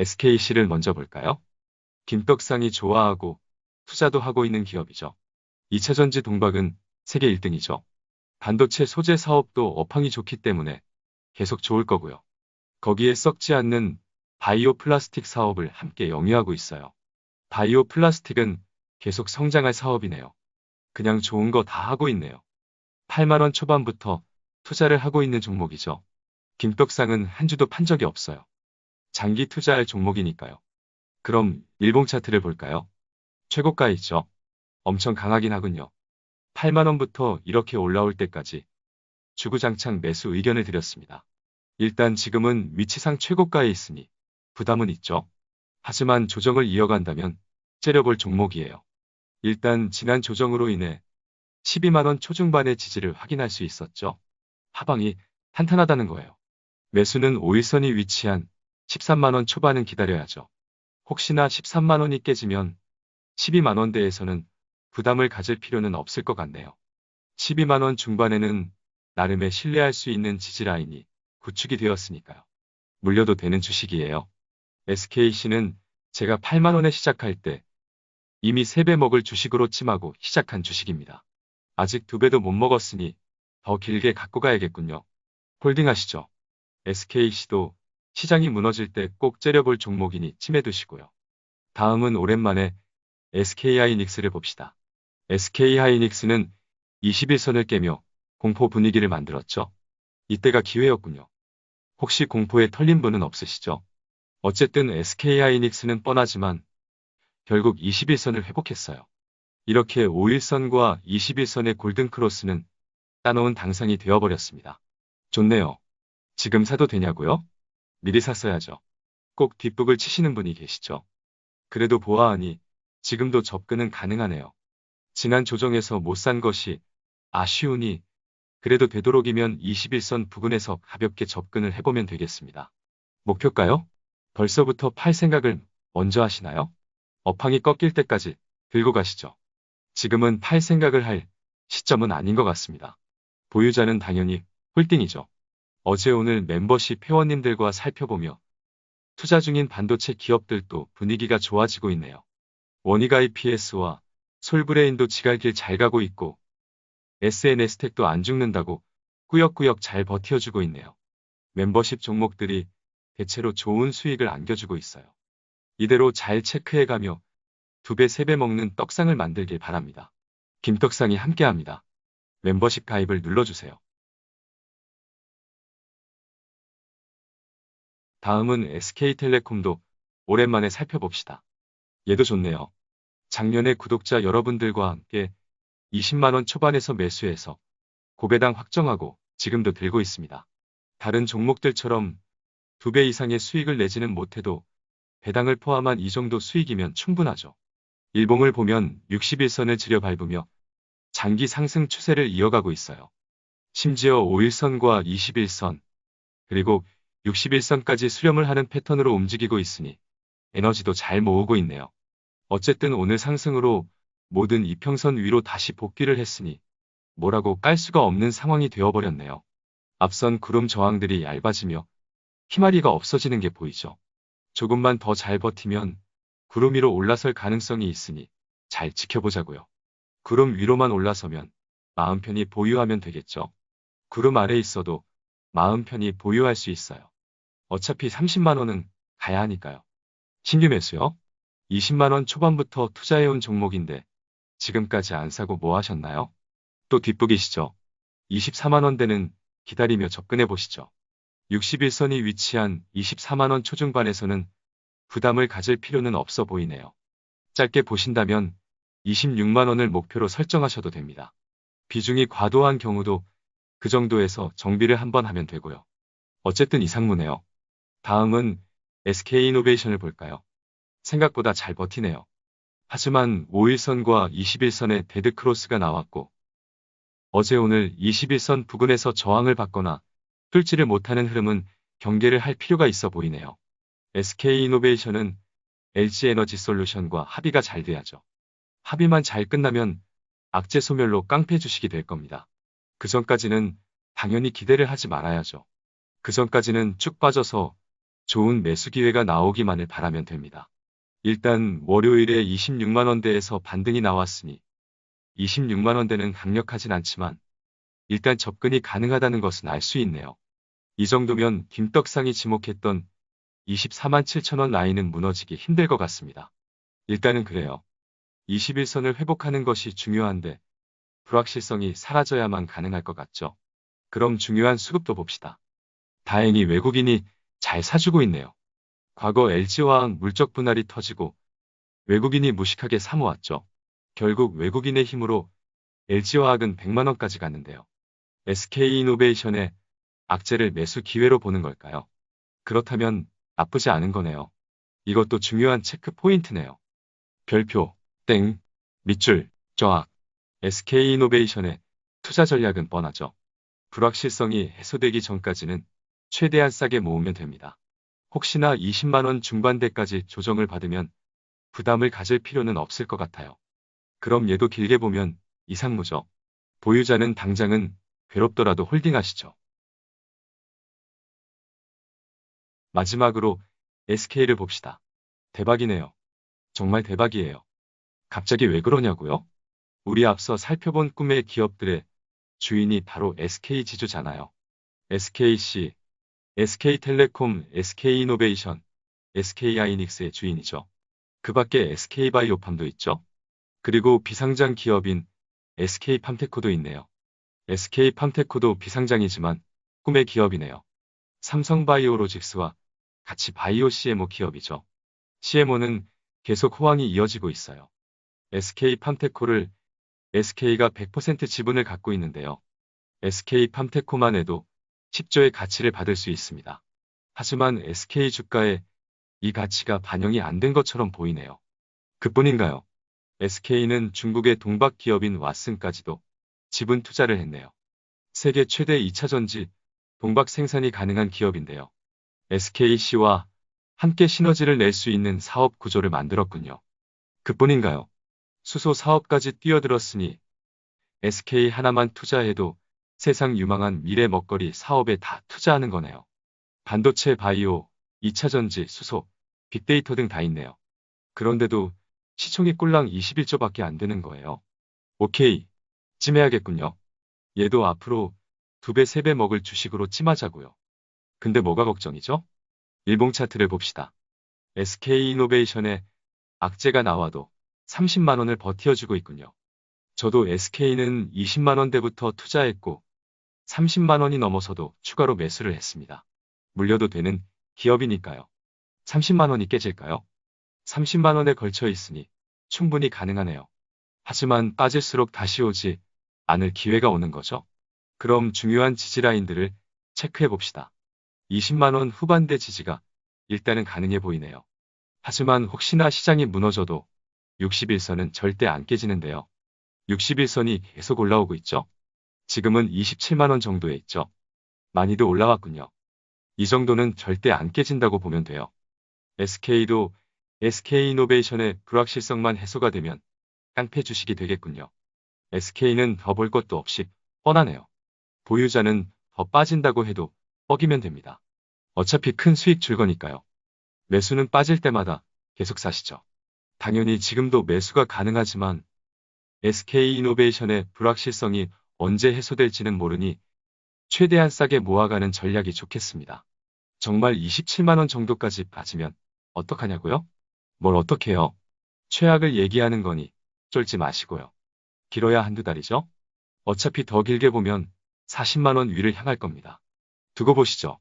SKC를 먼저 볼까요? 김떡상이 좋아하고 투자도 하고 있는 기업이죠. 2차전지 동박은 세계 1등이죠. 반도체 소재 사업도 업황이 좋기 때문에 계속 좋을 거고요. 거기에 썩지 않는 바이오 플라스틱 사업을 함께 영위하고 있어요. 바이오 플라스틱은 계속 성장할 사업이네요. 그냥 좋은 거 다 하고 있네요. 8만원 초반부터 투자를 하고 있는 종목이죠. 김떡상은 한 주도 판 적이 없어요. 장기 투자할 종목이니까요. 그럼 일봉 차트를 볼까요? 최고가 있죠. 엄청 강하긴 하군요. 8만원부터 이렇게 올라올 때까지 주구장창 매수 의견을 드렸습니다. 일단 지금은 위치상 최고가에 있으니 부담은 있죠. 하지만 조정을 이어간다면 째려볼 종목이에요. 일단 지난 조정으로 인해 12만원 초중반의 지지를 확인할 수 있었죠. 하방이 탄탄하다는 거예요. 매수는 5일선이 위치한 13만원 초반은 기다려야죠. 혹시나 13만원이 깨지면 12만원대에서는 부담을 가질 필요는 없을 것 같네요. 12만원 중반에는 나름의 신뢰할 수 있는 지지라인이 구축이 되었으니까요. 물려도 되는 주식이에요. SKC는 제가 8만원에 시작할 때 이미 3배 먹을 주식으로 찜하고 시작한 주식입니다. 아직 2배도 못 먹었으니 더 길게 갖고 가야겠군요. 홀딩하시죠. SKC도 시장이 무너질 때 꼭 째려볼 종목이니 침해 두시고요. 다음은 오랜만에 SK하이닉스를 봅시다. SK하이닉스는 21선을 깨며 공포 분위기를 만들었죠. 이때가 기회였군요. 혹시 공포에 털린 분은 없으시죠? 어쨌든 SK하이닉스는 뻔하지만 결국 21선을 회복했어요. 이렇게 5일선과 21선의 골든크로스는 따놓은 당상이 되어버렸습니다. 좋네요. 지금 사도 되냐고요? 미리 샀어야죠. 꼭 뒷북을 치시는 분이 계시죠. 그래도 보아하니 지금도 접근은 가능하네요. 지난 조정에서 못 산 것이 아쉬우니 그래도 되도록이면 21선 부근에서 가볍게 접근을 해보면 되겠습니다. 목표가요? 벌써부터 팔 생각을 먼저 하시나요? 업황이 꺾일 때까지 들고 가시죠. 지금은 팔 생각을 할 시점은 아닌 것 같습니다. 보유자는 당연히 홀딩이죠. 어제 오늘 멤버십 회원님들과 살펴보며 투자 중인 반도체 기업들도 분위기가 좋아지고 있네요. 원희가 EPS와 솔브레인도 지갈길 잘 가고 있고 SNS택도 안 죽는다고 꾸역꾸역 잘 버텨주고 있네요. 멤버십 종목들이 대체로 좋은 수익을 안겨주고 있어요. 이대로 잘 체크해가며 두 배, 세 배 먹는 떡상을 만들길 바랍니다. 김떡상이 함께합니다. 멤버십 가입을 눌러주세요. 다음은 SK텔레콤도 오랜만에 살펴봅시다. 얘도 좋네요. 작년에 구독자 여러분들과 함께 20만원 초반에서 매수해서 고배당 확정하고 지금도 들고 있습니다. 다른 종목들처럼 두배 이상의 수익을 내지는 못해도 배당을 포함한 이 정도 수익이면 충분하죠. 일봉을 보면 61선을 지려 밟으며 장기 상승 추세를 이어가고 있어요. 심지어 5일선과 21선, 그리고 61선까지 수렴을 하는 패턴으로 움직이고 있으니 에너지도 잘 모으고 있네요. 어쨌든 오늘 상승으로 모든 이평선 위로 다시 복귀를 했으니 뭐라고 깔 수가 없는 상황이 되어버렸네요. 앞선 구름 저항들이 얇아지며 희마리가 없어지는 게 보이죠. 조금만 더 잘 버티면 구름 위로 올라설 가능성이 있으니 잘 지켜보자고요. 구름 위로만 올라서면 마음 편히 보유하면 되겠죠. 구름 아래 있어도 마음 편히 보유할 수 있어요. 어차피 30만원은 가야 하니까요. 신규 매수요? 20만원 초반부터 투자해온 종목인데 지금까지 안 사고 뭐 하셨나요? 또 뒷북이시죠? 24만원대는 기다리며 접근해 보시죠. 61선이 위치한 24만원 초중반에서는 부담을 가질 필요는 없어 보이네요. 짧게 보신다면 26만원을 목표로 설정하셔도 됩니다. 비중이 과도한 경우도 그 정도에서 정비를 한번 하면 되고요. 어쨌든 이상무네요. 다음은 SK이노베이션을 볼까요? 생각보다 잘 버티네요. 하지만 5일선과 21선의 데드크로스가 나왔고 어제 오늘 21선 부근에서 저항을 받거나 뚫지를 못하는 흐름은 경계를 할 필요가 있어 보이네요. SK이노베이션은 LG에너지솔루션과 합의가 잘 돼야죠. 합의만 잘 끝나면 악재 소멸로 깡패 주식이 될 겁니다. 그 전까지는 당연히 기대를 하지 말아야죠. 그 전까지는 쭉 빠져서 좋은 매수 기회가 나오기만을 바라면 됩니다. 일단 월요일에 26만원대에서 반등이 나왔으니 26만원대는 강력하진 않지만 일단 접근이 가능하다는 것은 알 수 있네요. 이 정도면 김떡상이 지목했던 24만 7천원 라인은 무너지기 힘들 것 같습니다. 일단은 그래요. 21선을 회복하는 것이 중요한데 불확실성이 사라져야만 가능할 것 같죠. 그럼 중요한 수급도 봅시다. 다행히 외국인이 잘 사주고 있네요. 과거 LG화학 물적 분할이 터지고 외국인이 무식하게 사모았죠. 결국 외국인의 힘으로 LG화학은 100만원까지 갔는데요. SK이노베이션의 악재를 매수 기회로 보는 걸까요? 그렇다면 나쁘지 않은 거네요. 이것도 중요한 체크 포인트네요. 별표, 땡, 밑줄, 저악. SK이노베이션의 투자 전략은 뻔하죠. 불확실성이 해소되기 전까지는 최대한 싸게 모으면 됩니다. 혹시나 20만원 중반대까지 조정을 받으면 부담을 가질 필요는 없을 것 같아요. 그럼 얘도 길게 보면 이상무죠. 보유자는 당장은 괴롭더라도 홀딩하시죠. 마지막으로 SK를 봅시다. 대박이네요. 정말 대박이에요. 갑자기 왜 그러냐고요? 우리 앞서 살펴본 꿈의 기업들의 주인이 바로 SK지주잖아요. SKC, SK텔레콤, SK이노베이션, SK하이닉스의 주인이죠. 그 밖에 SK바이오팜도 있죠. 그리고 비상장 기업인 SK팜테코도 있네요. SK팜테코도 비상장이지만 꿈의 기업이네요. 삼성바이오로직스와 같이 바이오 CMO 기업이죠. CMO는 계속 호황이 이어지고 있어요. SK팜테코를 SK가 100% 지분을 갖고 있는데요. SK팜테코만 해도 10조의 가치를 받을 수 있습니다. 하지만 SK 주가에 이 가치가 반영이 안 된 것처럼 보이네요. 그뿐인가요? SK는 중국의 동박 기업인 왓슨까지도 지분 투자를 했네요. 세계 최대 2차 전지 동박 생산이 가능한 기업인데요. SKC와 함께 시너지를 낼 수 있는 사업 구조를 만들었군요. 그뿐인가요? 수소 사업까지 뛰어들었으니 SK 하나만 투자해도 세상 유망한 미래 먹거리 사업에 다 투자하는 거네요. 반도체 바이오, 2차전지, 수소, 빅데이터 등 다 있네요. 그런데도 시총이 꼴랑 21조밖에 안 되는 거예요. 오케이. 찜해야겠군요. 얘도 앞으로 두 배, 세 배 먹을 주식으로 찜하자고요. 근데 뭐가 걱정이죠? 일봉 차트를 봅시다. SK이노베이션에 악재가 나와도 30만원을 버티어주고 있군요. 저도 SK는 20만원대부터 투자했고 30만원이 넘어서도 추가로 매수를 했습니다. 물려도 되는 기업이니까요. 30만원이 깨질까요? 30만원에 걸쳐 있으니 충분히 가능하네요. 하지만 빠질수록 다시 오지 않을 기회가 오는 거죠. 그럼 중요한 지지라인들을 체크해 봅시다. 20만원 후반대 지지가 일단은 가능해 보이네요. 하지만 혹시나 시장이 무너져도 61선은 절대 안 깨지는데요. 61선이 계속 올라오고 있죠. 지금은 27만원 정도에 있죠. 많이도 올라왔군요. 이 정도는 절대 안 깨진다고 보면 돼요. SK도 SK이노베이션의 불확실성만 해소가 되면 깡패 주식이 되겠군요. SK는 더 볼 것도 없이 뻔하네요. 보유자는 더 빠진다고 해도 뻑이면 됩니다. 어차피 큰 수익 줄 거니까요. 매수는 빠질 때마다 계속 사시죠. 당연히 지금도 매수가 가능하지만 SK이노베이션의 불확실성이 언제 해소될지는 모르니 최대한 싸게 모아가는 전략이 좋겠습니다. 정말 27만원 정도까지 빠지면 어떡하냐고요? 뭘 어떡해요? 최악을 얘기하는 거니 쫄지 마시고요. 길어야 한두 달이죠? 어차피 더 길게 보면 40만원 위를 향할 겁니다. 두고 보시죠.